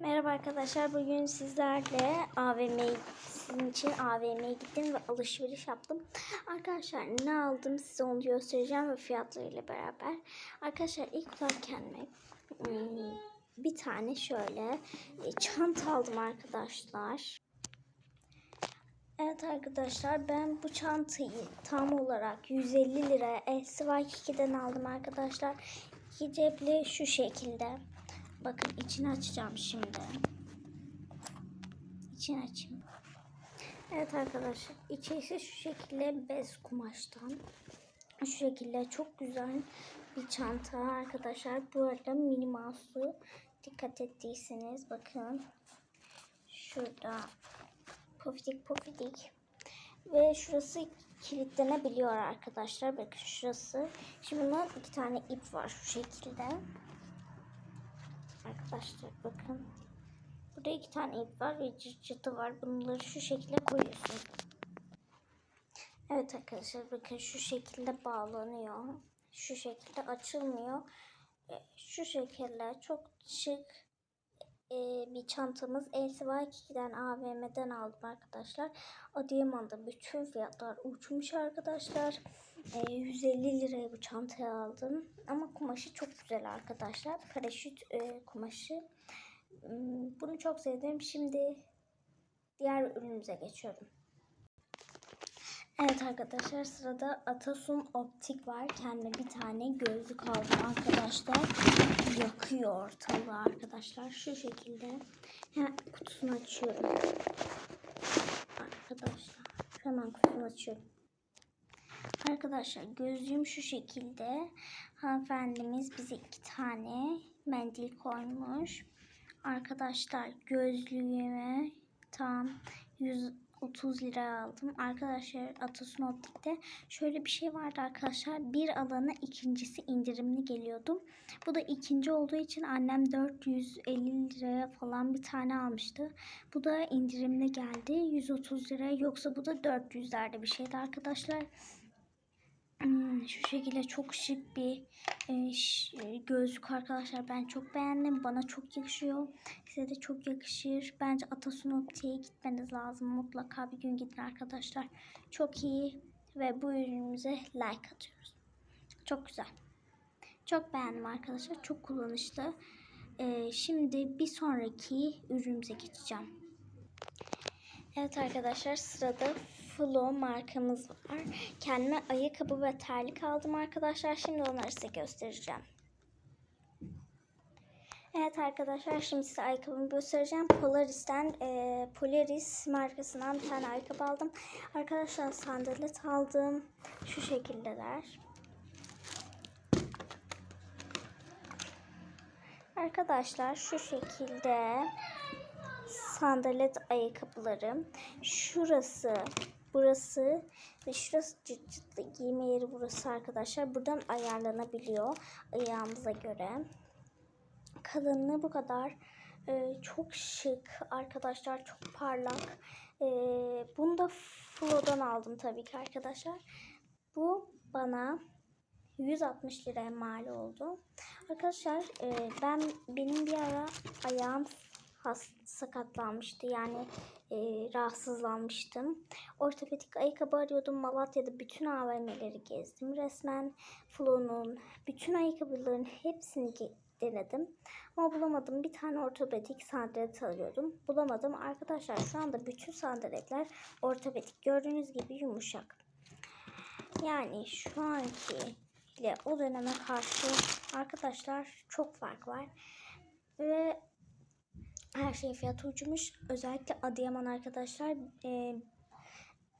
Merhaba arkadaşlar. Bugün sizlerle AVM'ye sizin için AVM'ye gittim ve alışveriş yaptım. Arkadaşlar ne aldım size onu göstereceğim ve fiyatlarıyla beraber. Arkadaşlar ilk olarak kendime hmm, bir tane şöyle e, çanta aldım arkadaşlar. Evet arkadaşlar ben bu çantayı tam olarak 150 liraya LCY2'den aldım arkadaşlar. İki cepli şu şekilde. Bakın içini açacağım şimdi. İçini açayım. Evet arkadaşlar içerisi şu şekilde bez kumaştan. Şu şekilde çok güzel bir çanta arkadaşlar. Bu arada mini mouse'u dikkat ettiyseniz bakın. Şurada pofidik pofidik. Ve şurası kilitlenebiliyor arkadaşlar. Bakın şurası. Şimdi bunun iki tane ip var şu şekilde. Arkadaşlar bakın. Burada iki tane ip var ve çıt çıtı var. Bunları şu şekilde koyuyorsunuz. Evet arkadaşlar bakın şu şekilde bağlanıyor. Şu şekilde açılmıyor. E, Şu şekilde çok şık e, bir çantamız LCY2'den AVM'den aldım arkadaşlar. Adıyaman'da bütün fiyatlar uçmuş arkadaşlar. E, 150 liraya bu çantayı aldım. Ama kumaşı çok güzel arkadaşlar. Paraşüt e, kumaşı. Hmm, Bunu çok sevdim. Şimdi diğer ürünümüze geçiyorum. Evet arkadaşlar sırada Atasun Optik var. Kendime bir tane gözlük aldım arkadaşlar. Yakıyor ortalığı arkadaşlar. Şu şekilde. Hemen kutusunu açıyorum. Arkadaşlar hemen kutusunu açıyorum. Arkadaşlar gözlüğüm şu şekilde. Hanımefendimiz bize iki tane mendil koymuş. Arkadaşlar gözlüğüme tam 130 lira aldım. Arkadaşlar Atasun Optik'te şöyle bir şey vardı arkadaşlar. Bir alana ikincisi indirimli geliyordu. Bu da ikinci olduğu için annem 450 liraya falan bir tane almıştı. Bu da indirimli geldi. 130 lira. Yoksa bu da 400'lerde bir şeydi arkadaşlar. Hmm, Şu şekilde çok şık bir e, e, gözlük arkadaşlar. Ben çok beğendim. Bana çok yakışıyor. Size de çok yakışır. Bence Atasun Optik'e gitmeniz lazım. Mutlaka bir gün gidin arkadaşlar. Çok iyi. Ve bu ürünümüze like atıyoruz. Çok güzel. Çok beğendim arkadaşlar. Çok kullanışlı. E, şimdi bir sonraki ürünümüze geçeceğim. Evet arkadaşlar sırada Flo markamız var. Kendime ayakkabı ve terlik aldım arkadaşlar. Şimdi onları size göstereceğim. Evet arkadaşlar şimdi size ayakkabımı göstereceğim. Polaris'ten e, Polaris markasından bir tane ayakkabı aldım. Arkadaşlar sandalet aldım. Şu şekildeler. Arkadaşlar şu şekilde sandalet ayakkabılarım. Şurası, burası ve şurası cırt cırtlı giyme yeri burası arkadaşlar. Buradan ayarlanabiliyor ayağımıza göre. Kalınlığı bu kadar. Ee, çok şık arkadaşlar. Çok parlak. Ee, bunu da Flo'dan aldım tabii ki arkadaşlar. Bu bana 160 liraya mal oldu. Arkadaşlar e, ben benim bir ara ayağım sakatlanmıştı. Yani e, rahatsızlanmıştım. Ortopedik ayakkabı arıyordum. Malatya'da bütün AVM'leri gezdim. Resmen Flo'nun bütün ayakkabıların hepsini denedim. Ama bulamadım. Bir tane ortopedik sandalet arıyordum. Bulamadım. Arkadaşlar şu anda bütün sandaletler ortopedik. Gördüğünüz gibi yumuşak. Yani şu anki ile o döneme karşı arkadaşlar çok fark var. Ve her şey fiyatı uçmuş. Özellikle Adıyaman arkadaşlar e,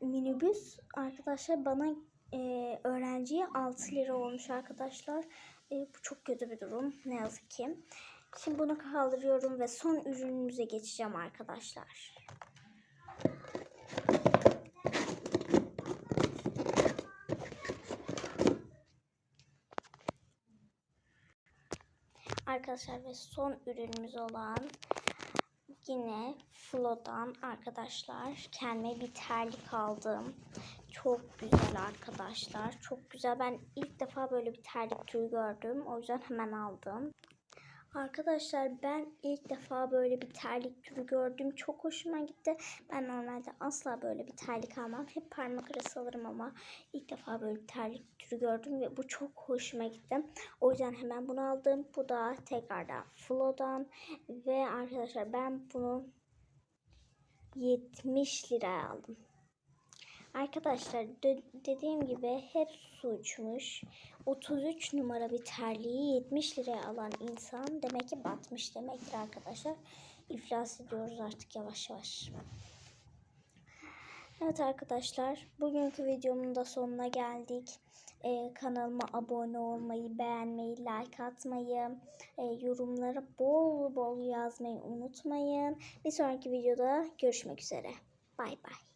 minibüs arkadaşlar bana e, öğrenciye 6 lira olmuş arkadaşlar. E, bu çok kötü bir durum ne yazık ki. Şimdi bunu kaldırıyorum ve son ürünümüze geçeceğim arkadaşlar. Arkadaşlar ve son ürünümüz olan yine Flo'dan arkadaşlar kendime bir terlik aldım. Çok güzel arkadaşlar. Çok güzel. Ben ilk defa böyle bir terlik türü gördüm. O yüzden hemen aldım. Arkadaşlar ben ilk defa böyle bir terlik türü gördüm. Çok hoşuma gitti. Ben normalde asla böyle bir terlik almam. Hep parmak arası alırım ama ilk defa böyle bir terlik türü gördüm ve bu çok hoşuma gitti. O yüzden hemen bunu aldım. Bu da tekrardan Flo'dan ve arkadaşlar ben bunu 70 liraya aldım. Arkadaşlar de- dediğim gibi hep su uçmuş. 33 numara bir terliği 70 liraya alan insan demek ki batmış demektir arkadaşlar. İflas ediyoruz artık yavaş yavaş. Evet arkadaşlar bugünkü videomun da sonuna geldik. Ee, kanalıma abone olmayı, beğenmeyi, like atmayı, e, yorumlara bol bol yazmayı unutmayın. Bir sonraki videoda görüşmek üzere. Bay bay.